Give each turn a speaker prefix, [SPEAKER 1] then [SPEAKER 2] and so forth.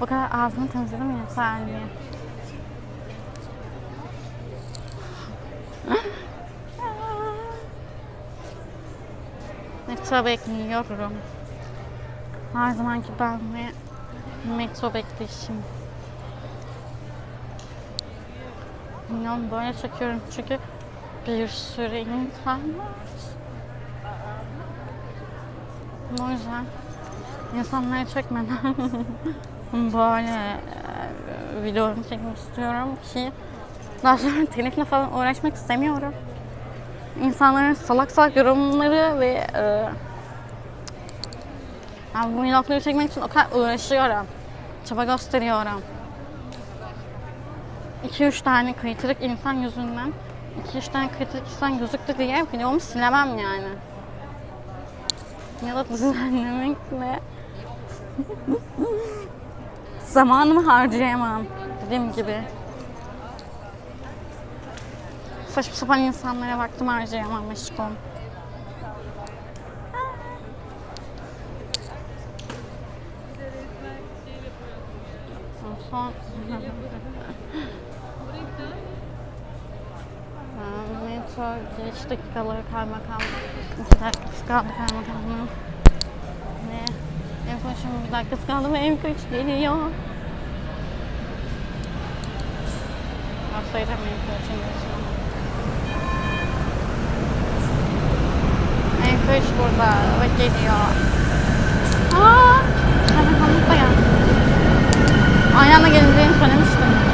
[SPEAKER 1] Bu kadar ağzımı temizledim ya saniye. Metro bekliyorum. Her zamanki ben ve metro bekleyişim. Bilmiyorum böyle çekiyorum çünkü bir sürü insan var. O yüzden insanları çekmeden böyle e, videomu çekmek istiyorum ki daha sonra telifle falan uğraşmak istemiyorum. İnsanların salak salak yorumları ve e, ben bu vlogları çekmek için o kadar uğraşıyorum. Çaba gösteriyorum. 2-3 tane kritik insan yüzünden 2-3 tane kritik insan gözüktü diye videomu silemem yani. Ya da düzenlemekle zamanımı harcayamam. Dediğim gibi. Saçma sapan insanlara vaktim harcayamam aşkım. Son Metro giriş dakikaları kaymakam. İki dakikası kaldı kaymakamlığın. Şimdi bir dakikası kaldı en kaç geliyor. Hastayacağım en kaçın geçiyor. En kaç burada ve geliyor. Aa! Kaymakamlık da geldi. Aynı anda geleceğini söylemiştim.